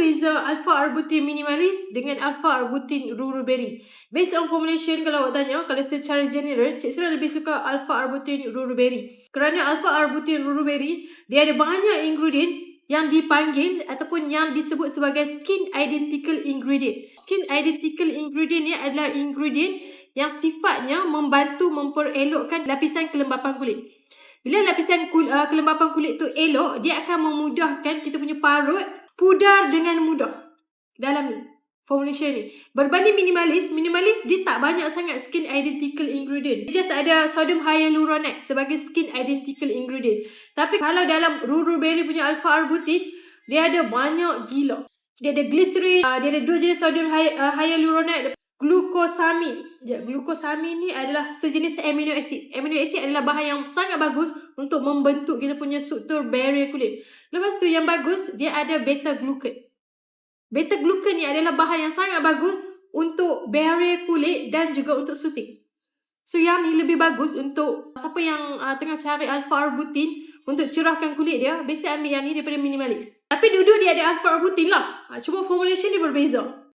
beza alpha-arbutin minimalis dengan alpha-arbutin ruruberry? Based on formulation kalau awak tanya, kalau secara general, Cik Surah lebih suka alpha-arbutin ruruberry. Kerana alpha-arbutin ruruberry, dia ada banyak ingredient yang dipanggil ataupun yang disebut sebagai skin identical ingredient. Skin identical ingredient ni adalah ingredient yang sifatnya membantu memperelokkan lapisan kelembapan kulit. Bila lapisan kul, uh, kelembapan kulit tu elok, dia akan memudahkan kita punya parut pudar dengan mudah. Dalam ni, formulation ni. Berbanding minimalis, minimalis dia tak banyak sangat skin identical ingredient. Dia just ada sodium hyaluronate sebagai skin identical ingredient. Tapi kalau dalam Ruruberry punya alpha arbutin, dia ada banyak gila. Dia ada glycerin, uh, dia ada dua jenis sodium hy- uh, hyaluronate, glucosamine. Ya, glucosamine ni adalah sejenis amino acid. Amino acid adalah bahan yang sangat bagus untuk membentuk kita punya struktur barrier kulit. Lepas tu yang bagus, dia ada beta glucan. Beta glucan ni adalah bahan yang sangat bagus untuk barrier kulit dan juga untuk soothing. So yang ni lebih bagus untuk siapa yang uh, tengah cari alpha arbutin untuk cerahkan kulit dia, better ambil yang ni daripada minimalis. Tapi dua-dua dia ada alpha arbutin lah. Uh, cuma formulation dia berbeza.